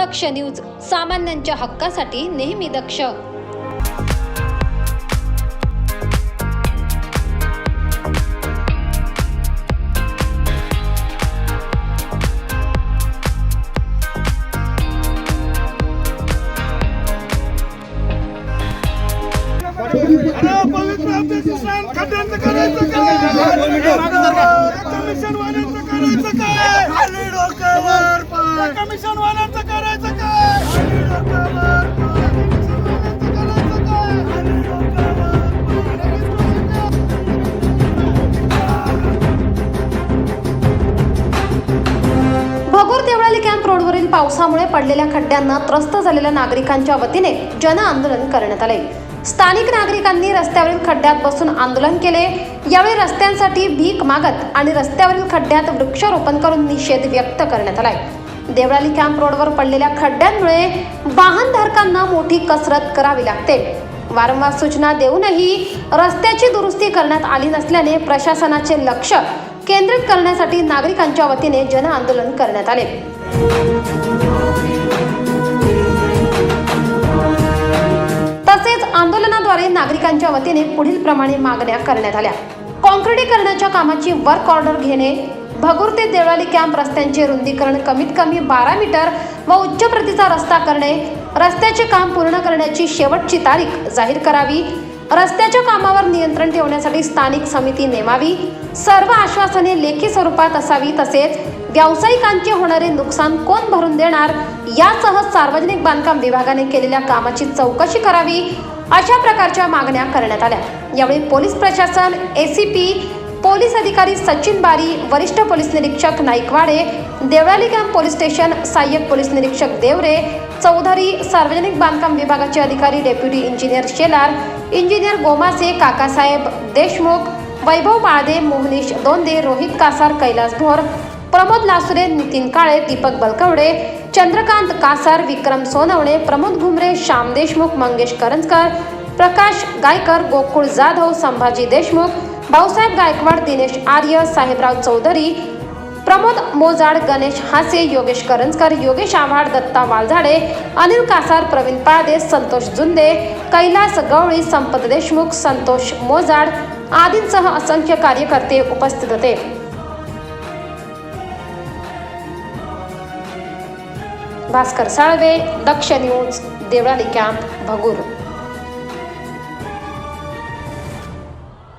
दक्ष news सामान्यांच्या हक्कासाठी नेहमी दक्ष. करायचं काय कमिशन वाल्यांचं करायचं काय? खाली डोक्यावर पाय. कमिशन वाल्यांचं करायचं रोडवरील पावसामुळे पडलेल्या खड्ड्यांना त्रस्त झालेल्या नागरिकांच्या वतीने जन आंदोलन करण्यात आले. स्थानिक नागरिकांनी रस्त्यावरील खड्ड्यात बसून आंदोलन केले. यावेळी रस्त्यांसाठी भीक मागत आणि रस्त्यावरील खड्ड्यात वृक्षारोपण करून निषेध व्यक्त करण्यात आलाय. देवळाली कॅम्प रोडवर पडलेल्या खड्ड्यांमुळे वाहनधारकांना मोठी कसरत करावी लागते. वारंवार सूचना देऊनही रस्त्याची दुरुस्ती करण्यात आली नसल्याने प्रशासनाचे लक्ष केंद्रित करण्यासाठी नागरिकांच्या वतीने जन आंदोलन करण्यात आले. तसेच आंदोलनाद्वारे नागरिकांच्या वतीने पुढील प्रमाणे मागण्या करण्यात आल्या. कॉन्क्रिटीकरणाच्या कामाची वर्क ऑर्डर घेणे भगूर ते देवळाली कॅम्प रस्त्यांचे रुंदीकरण कमीत कमी बारा मीटर व उच्च प्रतीचा रस्ता करणे रस्त्याचे काम पूर्ण करण्याची शेवटची तारीख जाहीर करावी रस्त्याच्या कामावर नियंत्रण ठेवण्यासाठी स्थानिक समिती नेमावी. सर्व आश्वासने लेखी स्वरूपात असावी. तसेच व्यावसायिकांचे होणारे नुकसान कोण भरून देणार? यासह सार्वजनिक बांधकाम विभागाने केलेल्या कामाची चौकशी करावी. अशा प्रकारच्या मागण्या करण्यात आल्या. यावेळी पोलीस प्रशासन एसीपी पोलीस अधिकारी सचिन बारी वरिष्ठ पोलीस निरीक्षक Naikwade Deolali camp police station सहाय्यक पोलीस निरीक्षक देवरे चौधरी सार्वजनिक बांधकाम विभागाचे अधिकारी deputy engineer Shelar engineer Gomase Kakasaheb Deshmukh Vaibhav Malde Mohnish Donde Rohit Kasar Kailas Bhor Pramod Lasure Nitin Kale Deepak Balkawade Chandrakant Kasar Vikram Sonawane Pramod Ghumre Shyam Deshmukh Mangesh Karanjkar Prakash Gaikar Gokul Jadhav Sambhaji Deshmukh Bhausaheb Gaikwad Dinesh Arya Sahebrao Chaudhari Pramod Mojad Ganesh Hase Yogesh Karanjkar Yogesh Avhad Datta Walzade Anil Kasar Pravin Palde Santosh Junde Kailas Gawali Sampat Deshmukh Santosh Mojad आदींसह असंख्य कार्यकर्ते उपस्थित होते. Bhaskar Salve Daksh news Deolali camp Bhagur.